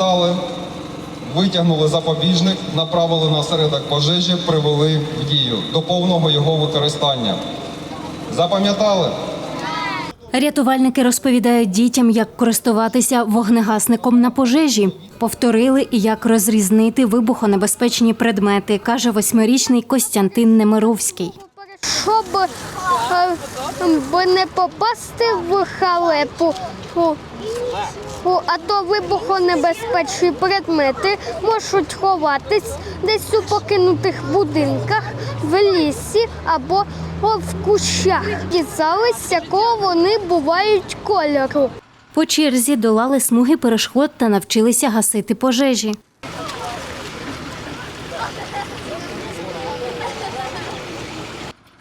Встали, витягнули запобіжник, направили на середок пожежі, привели в дію до повного його використання. Запам'ятали? Рятувальники розповідають дітям, як користуватися вогнегасником на пожежі. Повторили і як розрізнити вибухонебезпечні предмети, каже восьмирічний Костянтин Немировський. щоб е, не попасти в халепу. А то вибухонебезпечні предмети можуть ховатись десь у покинутих будинках, в лісі або в кущах. Дізались, якого вони бувають кольору. По черзі долали смуги перешкод та навчилися гасити пожежі.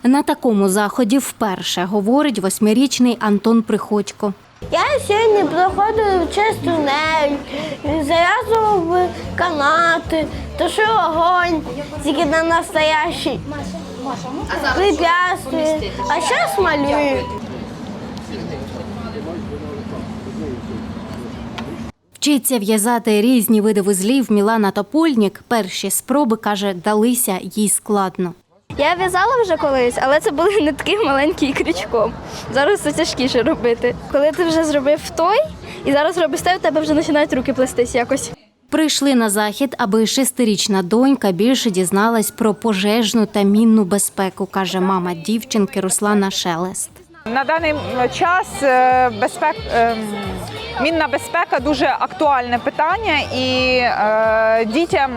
На такому заході вперше говорить восьмирічний Антон Приходько. Я сьогодні проходив через тунель, зав'язував канати, тушив огонь, тільки на настоящий. Препятствие. А зараз малюю. Вчиться в'язати різні види вузлів Мілана Топольнік. Перші спроби, каже, далися їй складно. Я в'язала вже колись, але це були не такі маленькі крючком. Зараз це тяжкіше робити. Коли ти вже зробив той, і зараз робиш той, у тебе вже починають руки плестись якось. Прийшли на захід, аби шестирічна донька більше дізналась про пожежну та мінну безпеку, каже мама дівчинки Руслана Шелест. На даний час е, безпек, ем, мінна безпека дуже актуальне питання, і е, дітям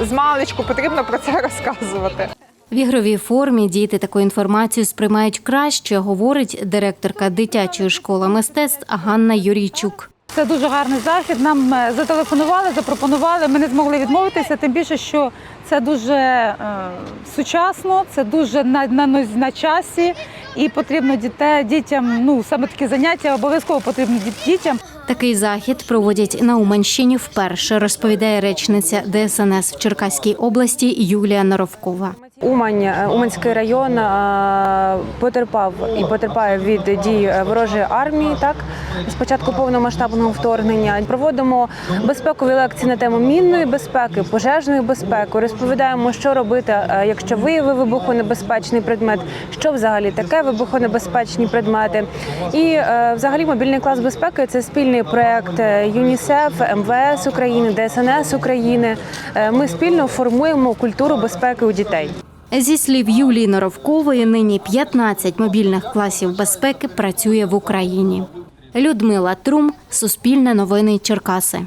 з маличку потрібно про це розказувати. В ігровій формі діти таку інформацію сприймають краще, говорить директорка дитячої школи мистецтв Ганна Юрійчук. Це дуже гарний захід. Нам е, зателефонували, запропонували. Ми не змогли відмовитися, тим більше, що це дуже е, сучасно, це дуже на, на, на часі, і потрібно дітей, дітям. Ну саме такі заняття обов'язково потрібні діт- дітям. Такий захід проводять на Уманщині вперше, розповідає речниця ДСНС в Черкаській області Юлія Наровкова. Умань, е, Уманський район е, потерпав і потерпає від дій е, ворожої армії. Так з початку повномасштабного вторгнення проводимо безпекові лекції на тему мінної безпеки, пожежної безпеки. Розповідаємо, що робити, е, якщо виявив вибухонебезпечний предмет, що взагалі таке вибухонебезпечні предмети. І е, взагалі мобільний клас безпеки це спільний проект е, ЮНІСЕФ, МВС України, ДСНС України. Ми спільно формуємо культуру безпеки у дітей. Зі слів Юлії Наровкової, нині 15 мобільних класів безпеки працює в Україні. Людмила Трум, Суспільне новини Черкаси.